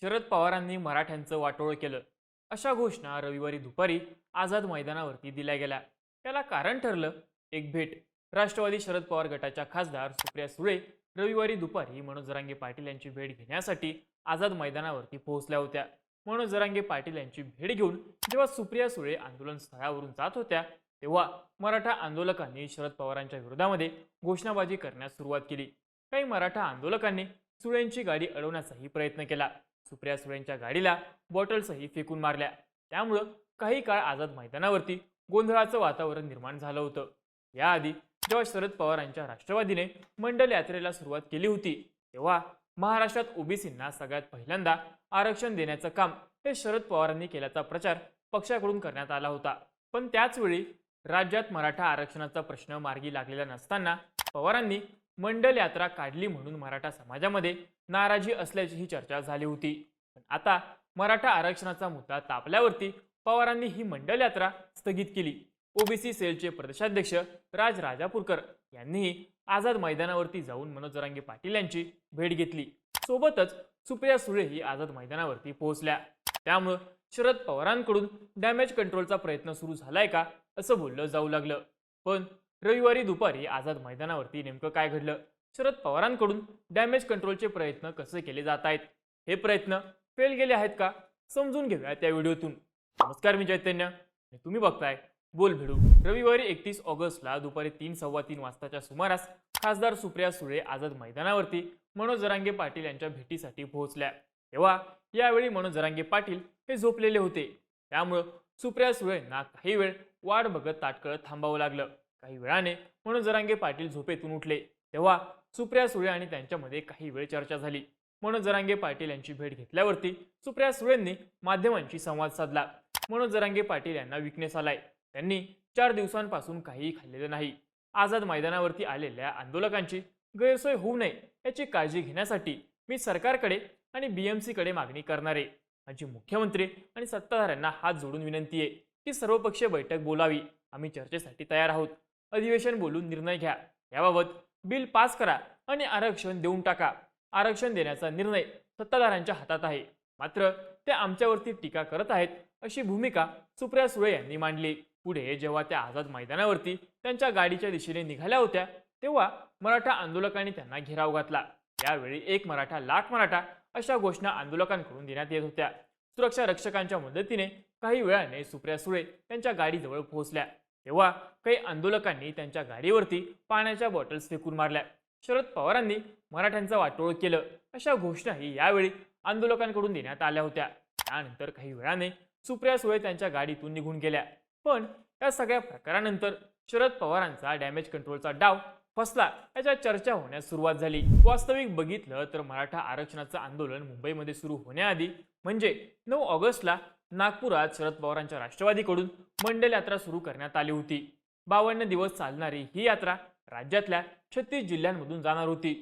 शरद पवारांनी मराठ्यांचं वाटोळ केलं. अशा घोषणा रविवारी दुपारी आझाद मैदानावरती दिल्या गेल्या. त्याला कारण ठरलं एक भेट. राष्ट्रवादी शरद पवार गटाच्या खासदार सुप्रिया सुळे रविवारी दुपारी मनोज जरांगे पाटील यांची भेट घेण्यासाठी आझाद मैदानावरती पोहोचल्या होत्या. मनोज जरांगे पाटील यांची भेट घेऊन जेव्हा सुप्रिया सुळे आंदोलन स्थळावरून जात होत्या तेव्हा मराठा आंदोलकांनी शरद पवारांच्या विरोधामध्ये घोषणाबाजी करण्यास सुरुवात केली. काही मराठा आंदोलकांनी सुळेंची गाडी अडवण्याचाही प्रयत्न केला. सुप्रिया सुळेंच्या गाडीला बॉटल्सही फेकून मारल्या. त्यामुळं काही काळ आझाद मैदानावरती गोंधळाचं वातावरण निर्माण झालं होतं. याआधी जेव्हा शरद पवारांच्या राष्ट्रवादीने मंडल यात्रेला सुरुवात केली होती तेव्हा महाराष्ट्रात ओबीसींना सगळ्यात पहिल्यांदा आरक्षण देण्याचं काम हे शरद पवारांनी केल्याचा प्रचार पक्षाकडून करण्यात आला होता. पण त्याचवेळी राज्यात मराठा आरक्षणाचा प्रश्न मार्गी लागलेला नसताना पवारांनी मंडल यात्रा काढली म्हणून मराठा समाजामध्ये नाराजी असल्याचीही चर्चा झाली होती. पण आता मराठा आरक्षणाचा मुद्दा तापल्यावरती पवारांनी ही मंडल यात्रा स्थगित केली. ओबीसी सेलचे प्रदेशाध्यक्ष राज राजापूरकर यांनीही आझाद मैदानावरती जाऊन मनोज जरांगे पाटील यांची भेट घेतली. सोबतच सुप्रिया सुळे ही आझाद मैदानावरती पोहोचल्या. त्यामुळं शरद पवारांकडून डॅमेज कंट्रोलचा प्रयत्न सुरू झालाय का असं बोललं जाऊ लागलं. पण रविवारी दुपारी आझाद मैदानावरती नेमकं काय घडलं? शरद पवारांकडून डॅमेज कंट्रोलचे प्रयत्न कसे केले जात आहेत हे प्रयत्न फेल गेले आहेत का? समजून घेऊया त्या व्हिडिओतून. नमस्कार मी चैतन्य. आणि तुम्ही बघताय बोल भिडू. रविवारी एकतीस ऑगस्टला दुपारी तीन सव्वा तीन वाजताच्या सुमारास खासदार सुप्रिया सुळे आझाद मैदानावरती मनोज जरांगे पाटील यांच्या भेटीसाठी पोहोचल्या. तेव्हा यावेळी मनोज जरांगे पाटील हे झोपलेले होते. त्यामुळं सुप्रिया सुळेंना काही वेळ वाट बघत ताटकळत थांबावं लागलं. काही वेळाने म्हणून जरांगे पाटील झोपेतून उठले. तेव्हा सुप्रिया सुळे आणि त्यांच्यामध्ये काही वेळ चर्चा झाली. म्हणून जरांगे पाटील यांची भेट घेतल्यावरती सुप्रिया सुळेंनी माध्यमांशी संवाद साधला. म्हणून जरांगे पाटील यांना विकनेस आलाय. त्यांनी चार दिवसांपासून काहीही खाल्लेलं नाही. आझाद मैदानावरती आलेल्या आंदोलकांची गैरसोय होऊ नये याची काळजी घेण्यासाठी मी सरकारकडे आणि बीएमसीकडे मागणी करणार. आहे माझी मुख्यमंत्री आणि सत्ताधाऱ्यांना हात जोडून विनंती आहे की सर्वपक्षीय बैठक बोलावी. आम्ही चर्चेसाठी तयार आहोत. अधिवेशन बोलून निर्णय घ्या. याबाबत बिल पास करा आणि आरक्षण देऊन टाका. आरक्षण देण्याचा निर्णय सत्ताधाऱ्यांच्या हातात आहे. मात्र ते आमच्यावरती टीका करत आहेत अशी भूमिका सुप्रिया सुळे यांनी मांडली. पुढे जेव्हा त्या आझाद मैदानावरती त्यांच्या गाडीच्या दिशेने निघाल्या होत्या तेव्हा मराठा आंदोलकांनी त्यांना घेराव घातला. यावेळी एक मराठा लाख मराठा अशा घोषणा आंदोलकांकडून देण्यात येत होत्या. सुरक्षा रक्षकांच्या मदतीने काही वेळाने सुप्रिया सुळे त्यांच्या गाडीजवळ पोहोचल्या. तेव्हा काही आंदोलकांनी त्यांच्या गाडीवरती पाण्याच्या बॉटल्स फेकून मारल्या. शरद पवारांनी मराठ्यांचं वाटोळ केलं. अशा घोषणाही यावेळी आंदोलकांकडून देण्यात आल्या होत्या. त्यानंतर काही वेळाने सुप्रिया सुळे त्यांच्या गाडीतून निघून गेल्या. पण या सगळ्या प्रकारानंतर शरद पवारांचा डॅमेज कंट्रोलचा डाव फसला. याच्या चर्चा होण्यास सुरुवात झाली. वास्तविक बघितलं तर मराठा आरक्षणाचं आंदोलन मुंबईमध्ये सुरू होण्याआधी म्हणजे नऊ ऑगस्टला नागपुरात शरद पवारांच्या राष्ट्रवादीकडून मंडल यात्रा सुरू करण्यात आली होती. बावन्न दिवस चालणारी ही यात्रा राज्यातल्या छत्तीस जिल्ह्यांमधून जाणार होती.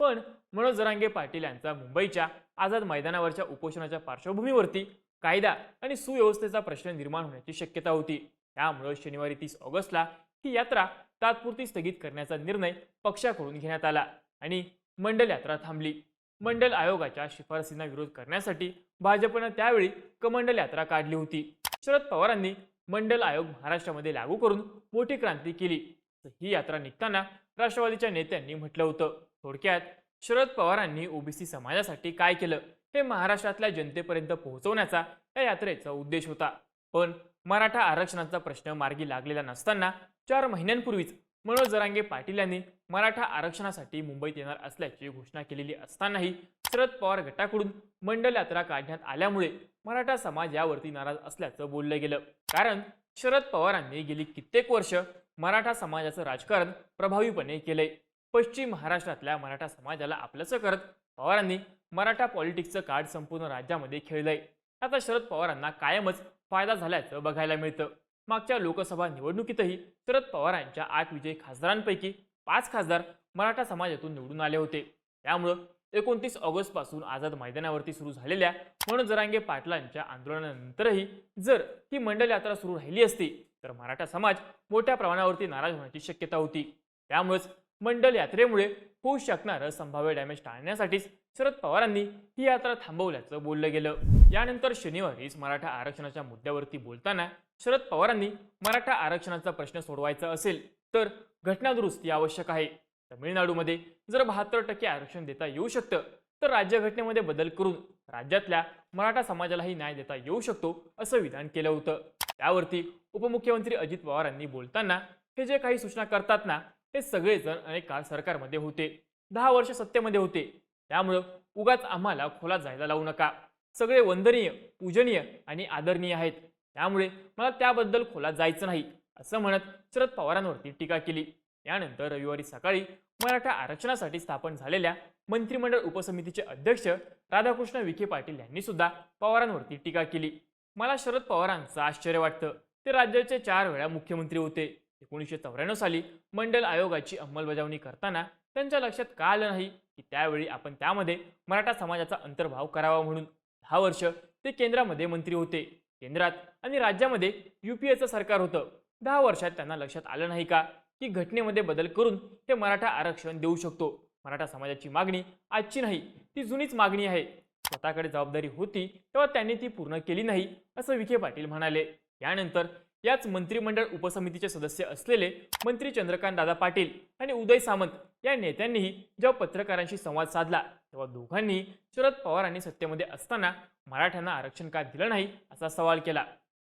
पण मनोज जरांगे पाटील यांचा मुंबईच्या आझाद मैदानावरच्या उपोषणाच्या पार्श्वभूमीवरती कायदा आणि सुव्यवस्थेचा प्रश्न निर्माण होण्याची शक्यता होती. त्यामुळे शनिवारी तीस ऑगस्टला ही यात्रा तात्पुरती स्थगित करण्याचा निर्णय पक्षाकडून घेण्यात आला आणि मंडल यात्रा थांबली. मंडल आयोगाच्या शिफारसींना विरोध करण्यासाठी भाजपनं त्यावेळी कमंडल यात्रा काढली होती. शरद पवारांनी मंडल आयोग महाराष्ट्रामध्ये लागू करून मोठी क्रांती केली. ही यात्रा निघताना राष्ट्रवादीच्या नेत्यांनी म्हटलं होतं. थोडक्यात शरद पवारांनी ओबीसी समाजासाठी काय केलं हे महाराष्ट्रातल्या जनतेपर्यंत पोहोचवण्याचा या यात्रेचा उद्देश होता. पण मराठा आरक्षणाचा प्रश्न मार्गी लागलेला नसताना चार महिन्यांपूर्वीच मनोज जरांगे पाटील यांनी मराठा आरक्षणासाठी मुंबईत येणार असल्याची घोषणा केलेली असतानाही शरद पवार गटाकडून मंडल यात्रा काढण्यात आल्यामुळे मराठा समाज यावरती नाराज असल्याचं बोललं गेलं. कारण शरद पवारांनी गेली कित्येक वर्ष मराठा समाजाचं राजकारण प्रभावीपणे केलंय. पश्चिम महाराष्ट्रातल्या मराठा समाजाला आपलंसं करत पवारांनी मराठा पॉलिटिक्सचं कार्ड संपूर्ण राज्यामध्ये खेळलंय. आता शरद पवारांना कायमच फायदा झाल्याचं बघायला मिळतं. मागच्या लोकसभा निवडणुकीतही शरद पवारांच्या आठ विजयी खासदारांपैकी पाच खासदार मराठा समाजातून निवडून आले होते. त्यामुळं एकोणतीस ऑगस्टपासून आझाद मैदानावरती सुरू झालेल्या म्हणून जरांगे पाटलांच्या आंदोलनानंतरही जर ही मंडल यात्रा सुरू राहिली असती तर मराठा समाज मोठ्या प्रमाणावरती नाराज होण्याची शक्यता होती. त्यामुळेच मंडल यात्रेमुळे होऊ शकणारं संभाव्य डॅमेज टाळण्यासाठीच शरद पवारांनी ही यात्रा थांबवल्याचं बोललं गेलं. यानंतर शनिवारीच मराठा आरक्षणाच्या मुद्द्यावरती बोलताना शरद पवारांनी मराठा आरक्षणाचा प्रश्न सोडवायचा असेल तर घटनादुरुस्ती आवश्यक आहे. तमिळनाडूमध्ये जर बहात्तर टक्के आरक्षण देता येऊ शकतं तर राज्यघटनेमध्ये बदल करून राज्यातल्या मराठा समाजालाही न्याय देता येऊ शकतो असं विधान केलं होतं. त्यावरती उपमुख्यमंत्री अजित पवारांनी बोलताना हे जे काही सूचना करतात ना ते सगळेजण अनेक काळ सरकारमध्ये होते. दहा वर्ष सत्तेमध्ये होते. त्यामुळं उगाच आम्हाला खोलात जायला लावू नका. सगळे वंदनीय पूजनीय आणि आदरणीय आहेत. त्यामुळे मला त्याबद्दल खोलात जायचं नाही असं म्हणत शरद पवारांवरती टीका केली. त्यानंतर रविवारी सकाळी मराठा आरक्षणासाठी स्थापन झालेल्या मंत्रिमंडळ उपसमितीचे अध्यक्ष राधाकृष्ण विखे पाटील यांनी सुद्धा पवारांवरती टीका केली. मला शरद पवारांचं आश्चर्य वाटतं. ते राज्याचे चार वेळा मुख्यमंत्री होते. एकोणीसशे चौऱ्याण्णव साली मंडल आयोगाची अंमलबजावणी करताना त्यांच्या लक्षात का आलं नाही? की त्यावेळी आपण त्यामध्ये मराठा समाजाचा अंतर्भाव करावा म्हणून दहा वर्ष ते केंद्रामध्ये मंत्री होते. केंद्रात आणि राज्यामध्ये युपीएचं सरकार होतं. दहा वर्षात त्यांना लक्षात आलं नाही का? की घटनेमध्ये बदल करून ते मराठा आरक्षण देऊ शकतो. मराठा समाजाची मागणी आजची नाही ती जुनीच मागणी आहे. स्वतःकडे जबाबदारी होती तेव्हा त्यांनी ती पूर्ण केली नाही असं विखे पाटील म्हणाले. यानंतर याच मंत्रिमंडळ उपसमितीचे सदस्य असलेले मंत्री चंद्रकांत दादा पाटील आणि उदय सामंत या नेत्यांनीही जेव्हा पत्रकारांशी संवाद साधला तेव्हा दोघांनी शरद पवारांनी सत्तेमध्ये असताना मराठ्यांना आरक्षण का दिलं नाही असा सवाल केला.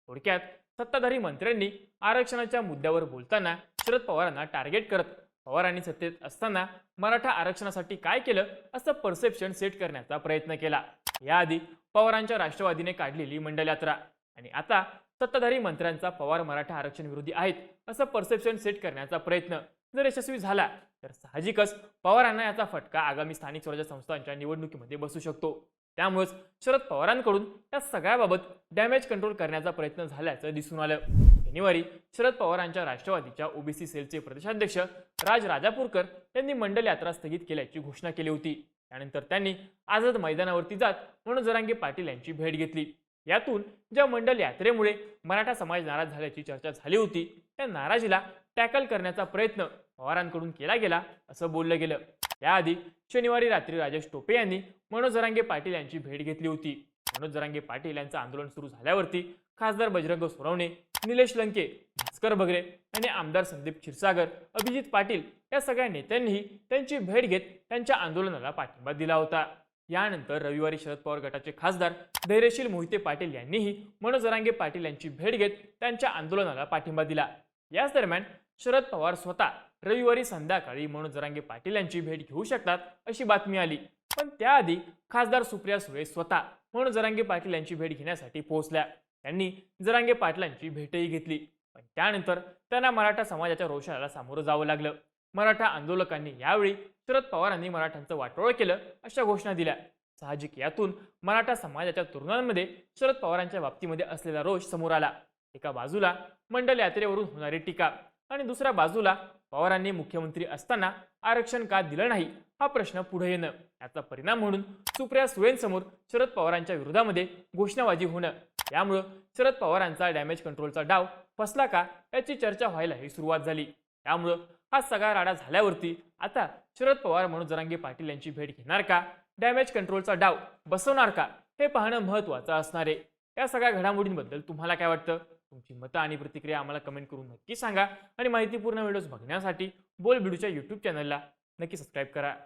थोडक्यात सत्ताधारी मंत्र्यांनी आरक्षणाच्या मुद्द्यावर बोलताना शरद पवारांना टार्गेट करत पवारांनी सत्तेत असताना मराठा आरक्षणासाठी काय केलं असं परसेप्शन सेट करण्याचा प्रयत्न केला. याआधी पवारांच्या राष्ट्रवादीने काढलेली मंडल यात्रा आणि आता सत्ताधारी मंत्र्यांचा पवार मराठा आरक्षण विरोधी आहेत असं परसेप्शन सेट करण्याचा प्रयत्न जर यशस्वी झाला तर साहजिकच पवारांना याचा फटका आगामी स्थानिक स्वराज्य संस्थांच्या निवडणुकीमध्ये बसू शकतो. त्यामुळेच शरद पवारांकडून या सगळ्याबाबत डॅमेज कंट्रोल करण्याचा प्रयत्न झाल्याचं दिसून आलं. शनिवारी शरद पवारांच्या राष्ट्रवादीच्या ओबीसी सेलचे प्रदेशाध्यक्ष राज राजापूरकर यांनी मंडल यात्रा स्थगित केल्याची घोषणा केली होती. त्यानंतर त्यांनी आझाद मैदानावरती जात म्हणून जरांगे पाटील यांची भेट घेतली. यातून ज्या मंडल यात्रेमुळे मराठा समाज नाराज झाल्याची चर्चा झाली होती त्या नाराजीला टॅकल करण्याचा प्रयत्न पवारांकडून केला गेला असं बोललं गेलं. याआधी शनिवारी रात्री राजेश टोपे यांनी मनोज जरांगे पाटील यांची भेट घेतली होती. मनोज जरांगे पाटील यांचं आंदोलन सुरू झाल्यावरती खासदार बजरंग सोनवणे निलेश लंके भास्कर बगरे आणि आमदार संदीप क्षीरसागर अभिजित पाटील या सगळ्या नेत्यांनीही त्यांची भेट घेत त्यांच्या आंदोलनाला पाठिंबा दिला होता. यानंतर रविवारी शरद पवार गटाचे खासदार धैर्यशील मोहिते पाटील यांनीही मनोज जरांगे पाटील यांची भेट घेत त्यांच्या आंदोलनाला पाठिंबा दिला. याच दरम्यान शरद पवार स्वतः रविवारी संध्याकाळी मनोज जरांगे पाटील यांची भेट घेऊ शकतात अशी बातमी आली. पण त्याआधी खासदार सुप्रिया सुळे स्वतः मनोज जरांगे पाटील यांची भेट घेण्यासाठी पोहोचल्या. त्यांनी जरांगे पाटलांची भेटही घेतली. पण त्यानंतर त्यांना मराठा समाजाच्या रोषाला सामोरं जावं लागलं. मराठा आंदोलकांनी यावेळी शरद पवारांनी मराठ्यांचं वाटोळ केलं अशा घोषणा दिल्या. साहजिक यातून मराठा समाजाच्या तरुणांमध्ये शरद पवारांच्या बाबतीमध्ये असलेला रोष समोर आला. एका बाजूला मंडल यात्रेवरून होणारी टीका आणि दुसऱ्या बाजूला पवारांनी मुख्यमंत्री असताना आरक्षण का दिलं नाही हा प्रश्न पुढे येणं याचा परिणाम म्हणून सुप्रिया सुळेंसमोर शरद पवारांच्या विरोधामध्ये घोषणाबाजी होणं. यामुळं शरद पवारांचा डॅमेज कंट्रोलचा डाव फसला का याची चर्चा व्हायलाही सुरुवात झाली. त्यामुळं हा सगळा राडा झाल्यावरती आता शरद पवार म्हणून जरांगे पाटील यांची भेट घेणार का? डॅमेज कंट्रोलचा डाव बसवणार का? हे पाहणं महत्त्वाचं असणार आहे. या सगळ्या घडामोडींबद्दल तुम्हाला काय वाटतं? तुमची मतं आणि प्रतिक्रिया आम्हाला कमेंट करून नक्की सांगा. आणि माहितीपूर्ण व्हिडिओज बघण्यासाठी बोल बिडूच्या यूट्यूब चॅनलला नक्की सबस्क्राईब करा.